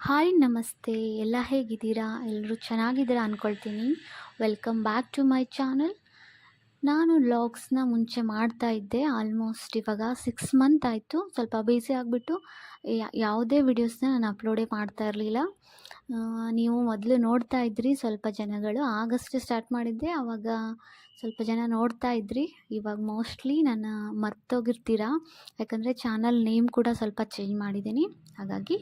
Hi ನಮಸ್ತೆ. ಎಲ್ಲ ಹೇಗಿದ್ದೀರಾ? ಎಲ್ಲರೂ ಚೆನ್ನಾಗಿದ್ದೀರಾ ಅಂದ್ಕೊಳ್ತೀನಿ welcome back to my channel ನಾನು ವ್ಲಾಗ್ಸ್ನ ಮುಂಚೆ ಮಾಡ್ತಾ ಇದ್ದೆ. ಆಲ್ಮೋಸ್ಟ್ ಇವಾಗ ಸಿಕ್ಸ್ ಮಂತ್ ಆಯಿತು. ಸ್ವಲ್ಪ ಬ್ಯುಸಿ ಆಗಿಬಿಟ್ಟು ಯಾವುದೇ ವಿಡಿಯೋಸ್ನ ನಾನು ಅಪ್ಲೋಡೇ ಮಾಡ್ತಾ ಇರಲಿಲ್ಲ. ನೀವು ಮೊದಲು ನೋಡ್ತಾ ಇದ್ರಿ ಸ್ವಲ್ಪ ಜನಗಳು. ಆಗಸ್ಟ್ ಸ್ಟಾರ್ಟ್ ಮಾಡಿದ್ದೆ. ಆವಾಗ ಸ್ವಲ್ಪ ಜನ ನೋಡ್ತಾ ಇದ್ರಿ. ಇವಾಗ ಮೋಸ್ಟ್ಲಿ ನಾನು ಮರ್ತೋಗಿರ್ತೀರ? ಯಾಕಂದರೆ ಚಾನಲ್ ನೇಮ್ ಕೂಡ ಸ್ವಲ್ಪ ಚೇಂಜ್ ಮಾಡಿದ್ದೀನಿ. ಹಾಗಾಗಿ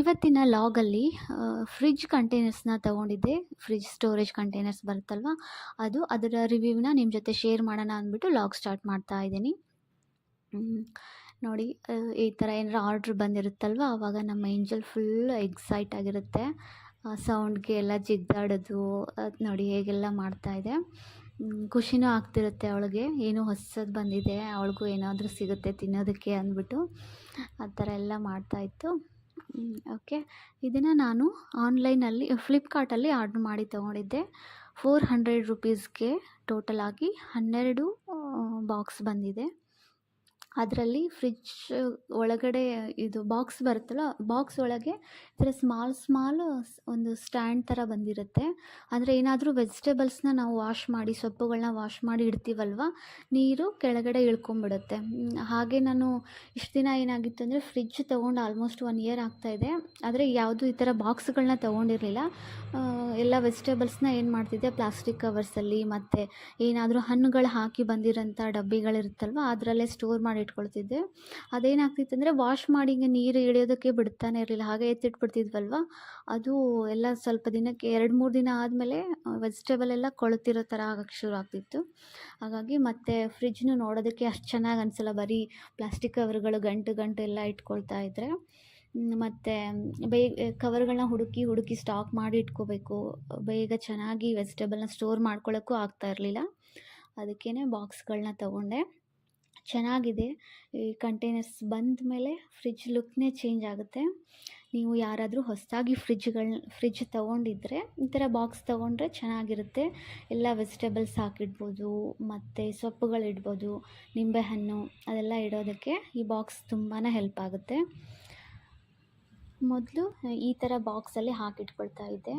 ಇವತ್ತಿನ ಲಾಗಲ್ಲಿ ಫ್ರಿಜ್ ಕಂಟೈನರ್ಸ್ನ ತೊಗೊಂಡಿದ್ದೆ. ಫ್ರಿಜ್ ಸ್ಟೋರೇಜ್ ಕಂಟೈನರ್ಸ್ ಬರುತ್ತಲ್ವ? ಅದು ಅದರ ರಿವ್ಯೂವ್ನ ನಿಮ್ಮ ಜೊತೆ ಶೇರ್ ಮಾಡೋಣ ಅಂದ್ಬಿಟ್ಟು ಲಾಗ್ ಸ್ಟಾರ್ಟ್ ಮಾಡ್ತಾ ಇದ್ದೀನಿ. ನೋಡಿ ಈ ಥರ ಏನಾರ ಆರ್ಡ್ರ್ ಬಂದಿರುತ್ತಲ್ವ? ಆವಾಗ ನಮ್ಮ ಏಂಜಲ್ ಫುಲ್ ಎಕ್ಸೈಟ್ ಆಗಿರುತ್ತೆ. ಸೌಂಡ್ಗೆ ಎಲ್ಲ ಜಿಗ್ದಾಡೋದು ಅದು ನೋಡಿ ಹೇಗೆಲ್ಲ ಮಾಡ್ತಾಯಿದೆ ಖುಷಿನೂ ಆಗ್ತಿರುತ್ತೆ ಅವಳಿಗೆ. ಏನು ಹೊಸದು ಬಂದಿದೆ, ಅವಳಿಗೂ ಏನಾದರೂ ಸಿಗುತ್ತೆ ತಿನ್ನೋದಕ್ಕೆ ಅಂದ್ಬಿಟ್ಟು ಆ ಥರ ಎಲ್ಲ ಮಾಡ್ತಾಯಿತ್ತು ಓಕೆ. ಇದನ್ನು ನಾನು ಆನ್ಲೈನಲ್ಲಿ, ಫ್ಲಿಪ್ಕಾರ್ಟಲ್ಲಿ ಆರ್ಡ್ರ್ ಮಾಡಿ ತೊಗೊಂಡಿದ್ದೆ. ಫೋರ್ ಹಂಡ್ರೆಡ್ ರುಪೀಸ್ಗೆ ಟೋಟಲ್ ಆಗಿ ಹನ್ನೆರಡು ಬಾಕ್ಸ್ ಬಂದಿದೆ. ಅದರಲ್ಲಿ ಫ್ರಿಜ್ ಒಳಗಡೆ ಇದು ಬಾಕ್ಸ್ ಬರುತ್ತಲ್ಲ ಬಾಕ್ಸ್ ಒಳಗೆ ಈ ಥರ ಸ್ಮಾಲ್ ಸ್ಮಾಲ್ ಒಂದು ಸ್ಟ್ಯಾಂಡ್ ಥರ ಬಂದಿರುತ್ತೆ. ಅಂದರೆ ಏನಾದರೂ ವೆಜಿಟೇಬಲ್ಸ್ನ ನಾವು ವಾಶ್ ಮಾಡಿ ಸೊಪ್ಪುಗಳನ್ನ ವಾಶ್ ಮಾಡಿ ಇಡ್ತೀವಲ್ವ, ನೀರು ಕೆಳಗಡೆ ಇಳ್ಕೊಂಬಿಡುತ್ತೆ. ಹಾಗೆ ನಾನು ಇಷ್ಟು ದಿನ ಏನಾಗಿತ್ತು ಅಂದರೆ ಫ್ರಿಜ್ ತೊಗೊಂಡು ಆಲ್ಮೋಸ್ಟ್ ಒನ್ ಇಯರ್ ಆಗ್ತಾಯಿದೆ ಆದರೆ ಯಾವುದು ಈ ಥರ ಬಾಕ್ಸ್ಗಳನ್ನ ತೊಗೊಂಡಿರಲಿಲ್ಲ. ಎಲ್ಲ ವೆಜಿಟೇಬಲ್ಸ್ನ ಏನು ಮಾಡ್ತಿದ್ದೆ ಪ್ಲಾಸ್ಟಿಕ್ ಕವರ್ಸಲ್ಲಿ ಮತ್ತು ಏನಾದರೂ ಹಣ್ಣುಗಳು ಹಾಕಿ ಬಂದಿರೋಂಥ ಡಬ್ಬಿಗಳಿರುತ್ತಲ್ವ, ಅದರಲ್ಲೇ ಸ್ಟೋರ್ ಮಾಡಿ ಇಟ್ಕೊಳ್ತಿದ್ದೆ ಅದೇನಾಗ್ತಿತ್ತು ಅಂದರೆ ವಾಶ್ ಮಾಡಿ ಹಿಂಗೆ ನೀರು ಇಳಿಯೋದಕ್ಕೆ ಬಿಡ್ತಾನೆ ಇರಲಿಲ್ಲ, ಹಾಗೆ ಎತ್ತಿಟ್ಬಿಡ್ತಿದ್ವಲ್ವ? ಅದು ಎಲ್ಲ ಸ್ವಲ್ಪ ದಿನಕ್ಕೆ, ಎರಡು, ಮೂರು ದಿನ ಆದಮೇಲೆ ವೆಜಿಟೇಬಲ್ ಎಲ್ಲ ಕೊಳ್ತಿರೋ ಥರ ಆಗಕ್ಕೆ ಶುರು ಆಗ್ತಿತ್ತು. ಹಾಗಾಗಿ ಮತ್ತೆ ಫ್ರಿಜ್ನು ನೋಡೋದಕ್ಕೆ ಅಷ್ಟು ಚೆನ್ನಾಗಿ ಅನಿಸಲ್ಲ, ಬರೀ ಪ್ಲಾಸ್ಟಿಕ್ ಕವರ್ಗಳು ಗಂಟು ಗಂಟು ಎಲ್ಲ ಇಟ್ಕೊಳ್ತಾ ಇದ್ದರೆ ಮತ್ತು ಬೇಗ ಕವರ್ಗಳನ್ನ ಹುಡುಕಿ ಹುಡುಕಿ ಸ್ಟಾಕ್ ಮಾಡಿ ಇಟ್ಕೋಬೇಕು. ಬೇಗ ಚೆನ್ನಾಗಿ ವೆಜಿಟೇಬಲ್ನ ಸ್ಟೋರ್ ಮಾಡ್ಕೊಳ್ಳೋಕ್ಕೂ ಆಗ್ತಾ ಇರಲಿಲ್ಲ. ಅದಕ್ಕೇ ಬಾಕ್ಸ್ಗಳನ್ನ ತೊಗೊಂಡೆ. ಚೆನ್ನಾಗಿದೆ. ಈ ಕಂಟೈನರ್ಸ್ ಬಂದ ಮೇಲೆ ಫ್ರಿಜ್ ಲುಕ್ನೇ ಚೇಂಜ್ ಆಗುತ್ತೆ. ನೀವು ಯಾರಾದರೂ ಹೊಸದಾಗಿ ಫ್ರಿಜ್ಗಳನ್ನ ಫ್ರಿಜ್ ತೊಗೊಂಡಿದ್ರೆ ಈ ಥರ ಬಾಕ್ಸ್ ತೊಗೊಂಡ್ರೆ ಚೆನ್ನಾಗಿರುತ್ತೆ. ಎಲ್ಲ ವೆಜಿಟೇಬಲ್ಸ್ ಹಾಕಿಡ್ಬೋದು, ಮತ್ತು ಸೊಪ್ಪುಗಳಿಡ್ಬೋದು, ನಿಂಬೆಹಣ್ಣು ಅದೆಲ್ಲ ಇಡೋದಕ್ಕೆ ಈ ಬಾಕ್ಸ್ ತುಂಬಾ ಹೆಲ್ಪ್ ಆಗುತ್ತೆ. ಮೊದಲು ಈ ಥರ ಬಾಕ್ಸಲ್ಲಿ ಹಾಕಿಟ್ಕೊಳ್ತಾ ಇದ್ದೆ.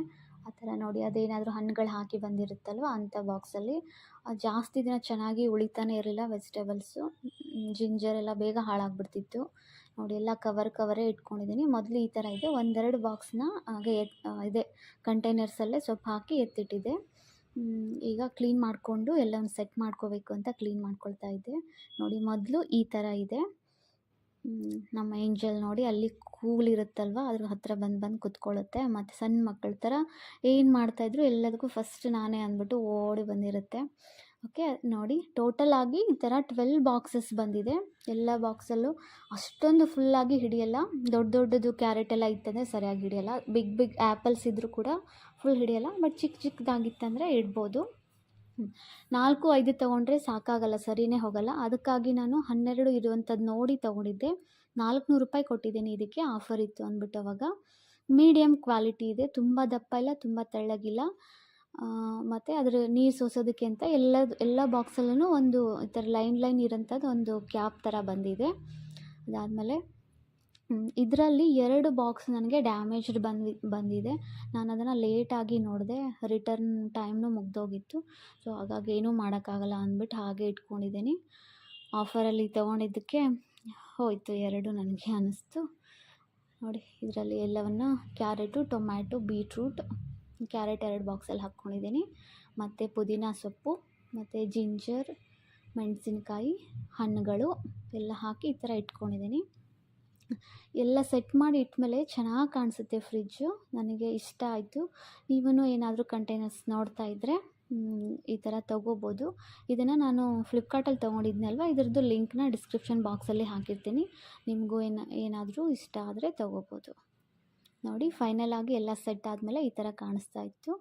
ಆ ಥರ ನೋಡಿ ಅದೇನಾದರೂ ಹಣ್ಣುಗಳು ಹಾಕಿ ಬಂದಿರುತ್ತಲ್ವ ಅಂಥ ಬಾಕ್ಸಲ್ಲಿ ಜಾಸ್ತಿ ದಿನ ಚೆನ್ನಾಗಿ ಉಳಿತಾನೆ ಇರಲಿಲ್ಲ ವೆಜಿಟೇಬಲ್ಸು ಜಿಂಜರ್ ಎಲ್ಲ ಬೇಗ ಹಾಳಾಗ್ಬಿಡ್ತಿತ್ತು. ನೋಡಿ ಎಲ್ಲ ಕವರ್ ಕವರೇ ಇಟ್ಕೊಂಡಿದ್ದೀನಿ ಮೊದಲು ಈ ಥರ ಇದೆ. ಒಂದೆರಡು ಬಾಕ್ಸ್ನ ಹಾಗೆ ಎತ್ ಇದೆ. ಕಂಟೈನರ್ಸಲ್ಲೇ ಸೊಪ್ಪು ಹಾಕಿ ಎತ್ತಿಟ್ಟಿದೆ. ಈಗ ಕ್ಲೀನ್ ಮಾಡಿಕೊಂಡು ಎಲ್ಲವನ್ನು ಸೆಟ್ ಮಾಡ್ಕೋಬೇಕು ಅಂತ ಕ್ಲೀನ್ ಮಾಡ್ಕೊಳ್ತಾ ಇದ್ದೆ. ನೋಡಿ ಮೊದಲು ಈ ಥರ ಇದೆ. ನಮ್ಮ ಏಂಜಲ್ ನೋಡಿ ಅಲ್ಲಿ ಕೂಲಿರುತ್ತಲ್ವ ಅದ್ರ ಹತ್ತಿರ ಬಂದು ಬಂದು ಕುತ್ಕೊಳ್ಳುತ್ತೆ. ಮತ್ತು ಸಣ್ಣ ಮಕ್ಕಳ ಥರ ಏನು ಮಾಡ್ತಾಯಿದ್ರು ಎಲ್ಲದಕ್ಕೂ ಫಸ್ಟ್ ನಾನೇ ಅಂದ್ಬಿಟ್ಟು ಓಡಿ ಬಂದಿರುತ್ತೆ. ಓಕೆ ನೋಡಿ ಟೋಟಲ್ ಆಗಿ ಈ ಥರ ಟ್ವೆಲ್ ಬಾಕ್ಸಸ್ ಬಂದಿದೆ. ಎಲ್ಲ ಬಾಕ್ಸಲ್ಲೂ ಅಷ್ಟೊಂದು ಫುಲ್ಲಾಗಿ ಹಿಡಿಯಲ್ಲ. ದೊಡ್ಡ ದೊಡ್ಡದು ಕ್ಯಾರೆಟ್ ಎಲ್ಲ ಇತ್ತಂದರೆ ಸರಿಯಾಗಿ ಹಿಡಿಯಲ್ಲ. ಬಿಗ್ ಬಿಗ್ ಆ್ಯಪಲ್ಸ್ ಇದ್ದರೂ ಕೂಡ ಫುಲ್ ಹಿಡಿಯಲ್ಲ. ಬಟ್ ಚಿಕ್ಕ ಚಿಕ್ಕದಾಗಿತ್ತಂದರೆ ಇಡ್ಬೋದು. ನಾಲ್ಕು ಐದು ತೊಗೊಂಡ್ರೆ ಸಾಕಾಗಲ್ಲ, ಸರಿನೇ ಹೋಗಲ್ಲ. ಅದಕ್ಕಾಗಿ ನಾನು ಹನ್ನೆರಡು ಇರುವಂಥದ್ದು ನೋಡಿ ತೊಗೊಂಡಿದ್ದೆ. ನಾಲ್ಕುನೂರು ರೂಪಾಯಿ ಕೊಟ್ಟಿದ್ದೀನಿ ಇದಕ್ಕೆ, ಆಫರ್ ಇತ್ತು ಅಂದ್ಬಿಟ್ಟು ಅವಾಗ ಮೀಡಿಯಮ್ ಕ್ವಾಲಿಟಿ ಇದೆ, ತುಂಬ ದಪ್ಪ ಇಲ್ಲ, ತುಂಬ ತೆಳ್ಳಗಿಲ್ಲ. ಮತ್ತು ಅದರ ನೀರು ಸೋಸೋದಕ್ಕೆ ಅಂತ ಎಲ್ಲ ಎಲ್ಲ ಬಾಕ್ಸಲ್ಲೂ ಒಂದು ಈ ಥರ ಲೈನ್ ಲೈನ್ ಇರೋಂಥದ್ದು ಒಂದು ಕ್ಯಾಪ್ ಥರ ಬಂದಿದೆ. ಅದಾದಮೇಲೆ ಇದರಲ್ಲಿ ಎರಡು ಬಾಕ್ಸ್ ನನಗೆ ಡ್ಯಾಮೇಜ್ಡ್ ಬಂದು, ಬಂದಿದೆ. ನಾನು ಅದನ್ನು ಲೇಟಾಗಿ ನೋಡಿದೆ ರಿಟರ್ನ್ ಟೈಮ್ನು ಮುಗ್ದೋಗಿತ್ತು. ಸೊ ಹಾಗಾಗಿ ಏನೂ ಮಾಡೋಕ್ಕಾಗಲ್ಲ ಅಂದ್ಬಿಟ್ಟು ಹಾಗೆ ಇಟ್ಕೊಂಡಿದ್ದೀನಿ. ಆಫರಲ್ಲಿ ತೊಗೊಂಡಿದ್ದಕ್ಕೆ ಹೋಯಿತು ಎರಡು ನನಗೆ ಅನ್ನಿಸ್ತು ನೋಡಿ, ಇದರಲ್ಲಿ ಎಲ್ಲವನ್ನು ಕ್ಯಾರೆಟು, ಟೊಮ್ಯಾಟೊ, ಬೀಟ್ರೂಟ್, ಕ್ಯಾರೆಟ್ ಎರಡು ಬಾಕ್ಸಲ್ಲಿ ಹಾಕ್ಕೊಂಡಿದ್ದೀನಿ. ಮತ್ತು ಪುದೀನ ಸೊಪ್ಪು, ಮತ್ತು ಜಿಂಜರ್, ಮೆಣಸಿನ್ಕಾಯಿ, ಹಣ್ಣುಗಳು ಎಲ್ಲ ಹಾಕಿ ಈ ಥರ ಇಟ್ಕೊಂಡಿದ್ದೀನಿ. ಎಲ್ಲ ಸೆಟ್ ಮಾಡಿ ಇಟ್ಮೇಲೆ ಚೆನ್ನಾಗಿ ಕಾಣಿಸುತ್ತೆ ಫ್ರಿಜ್ಜು. ನನಗೆ ಇಷ್ಟ ಆಯಿತು. ನೀವೂ ಏನಾದರೂ ಕಂಟೈನರ್ಸ್ ನೋಡ್ತಾ ಇದ್ದರೆ ಈ ಥರ ತೊಗೋಬೋದು. ಇದನ್ನು ನಾನು ಫ್ಲಿಪ್ಕಾರ್ಟಲ್ಲಿ ತೊಗೊಂಡಿದ್ನಲ್ವ? ಇದ್ರದ್ದು ಲಿಂಕ್ನ ಡಿಸ್ಕ್ರಿಪ್ಷನ್ ಬಾಕ್ಸಲ್ಲಿ ಹಾಕಿರ್ತೀನಿ. ನಿಮಗೂ ಏನು, ಏನಾದರೂ ಇಷ್ಟ ಆದರೆ ತೊಗೋಬೋದು. ನೋಡಿ ಫೈನಲ್ ಆಗಿ ಎಲ್ಲ ಸೆಟ್ ಆದಮೇಲೆ ಈ ಥರ ಕಾಣಿಸ್ತಾ ಇತ್ತು.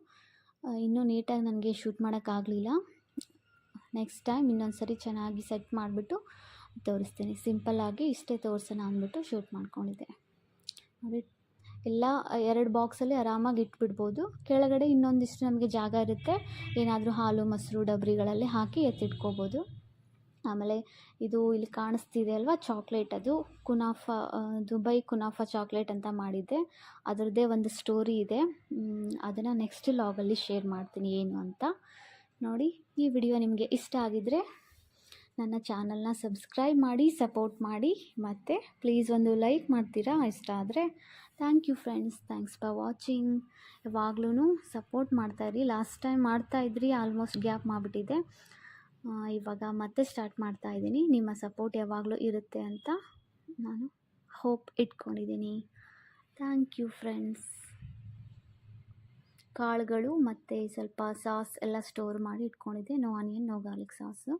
ಇನ್ನೂ ನೀಟಾಗಿ ನನಗೆ ಶೂಟ್ ಮಾಡೋಕ್ಕಾಗಲಿಲ್ಲ. ನೆಕ್ಸ್ಟ್ ಟೈಮ್ ಇನ್ನೊಂದು ಸರಿ ಚೆನ್ನಾಗಿ ಸೆಟ್ ಮಾಡಿಬಿಟ್ಟು ತೋರಿಸ್ತೀನಿ. ಸಿಂಪಲ್ಲಾಗಿ ಇಷ್ಟೇ ತೋರಿಸೋಣ ಅಂದ್ಬಿಟ್ಟು ಶೂಟ್ ಮಾಡ್ಕೊಂಡಿದ್ದೆ ನೋಡಿ ಎಲ್ಲ, ಎರಡು ಬಾಕ್ಸಲ್ಲಿ ಆರಾಮಾಗಿ ಇಟ್ಬಿಡ್ಬೋದು. ಕೆಳಗಡೆ ಇನ್ನೊಂದಿಷ್ಟು ನಮಗೆ ಜಾಗ ಇರುತ್ತೆ. ಏನಾದರೂ ಹಾಲು, ಮೊಸರು, ಡಬ್ರಿಗಳಲ್ಲಿ ಹಾಕಿ ಎತ್ತಿಟ್ಕೋಬೋದು. ಆಮೇಲೆ ಇದು ಇಲ್ಲಿ ಕಾಣಿಸ್ತಿದೆ ಅಲ್ವಾ ಚಾಕ್ಲೇಟ್ ಅದು. ಕುನಾಫ ದುಬೈ ಕುನಾಫ ಚಾಕ್ಲೇಟ್ ಅಂತ ಮಾಡಿದ್ದೆ. ಅದರದ್ದೇ ಒಂದು ಸ್ಟೋರಿ ಇದೆ. ಅದನ್ನು ನೆಕ್ಸ್ಟ್ ಲಾಗಲ್ಲಿ ಶೇರ್ ಮಾಡ್ತೀನಿ ಏನು ಅಂತ. ನೋಡಿ, ಈ ವಿಡಿಯೋ ನಿಮಗೆ ಇಷ್ಟ ಆಗಿದ್ದರೆ ನನ್ನ ಚಾನಲ್ನ ಸಬ್ಸ್ಕ್ರೈಬ್ ಮಾಡಿ, ಸಪೋರ್ಟ್ ಮಾಡಿ, ಮತ್ತು ಪ್ಲೀಸ್ ಒಂದು ಲೈಕ್ ಮಾಡ್ತೀರಾ ಇಷ್ಟ ಆದರೆ thank you friends, thanks for watching. ಯಾವಾಗ್ಲೂ ಸಪೋರ್ಟ್ ಮಾಡ್ತಾಯಿರಿ ಲಾಸ್ಟ್ ಟೈಮ್ ಮಾಡ್ತಾಯಿದ್ರಿ ಆಲ್ಮೋಸ್ಟ್ ಗ್ಯಾಪ್ ಮಾಡಿಬಿಟ್ಟಿದೆ. ಇವಾಗ ಮತ್ತೆ ಸ್ಟಾರ್ಟ್ ಮಾಡ್ತಾ ಇದ್ದೀನಿ. ನಿಮ್ಮ ಸಪೋರ್ಟ್ ಯಾವಾಗಲೂ ಇರುತ್ತೆ ಅಂತ ನಾನು ಹೋಪ್ ಇಟ್ಕೊಂಡಿದ್ದೀನಿ. Thank you friends. ಕಾಳುಗಳು ಮತ್ತು ಸ್ವಲ್ಪ ಸಾಸ್ ಎಲ್ಲ ಸ್ಟೋರ್ ಮಾಡಿ ಇಟ್ಕೊಂಡಿದ್ದೆ. No onion no garlic sauce.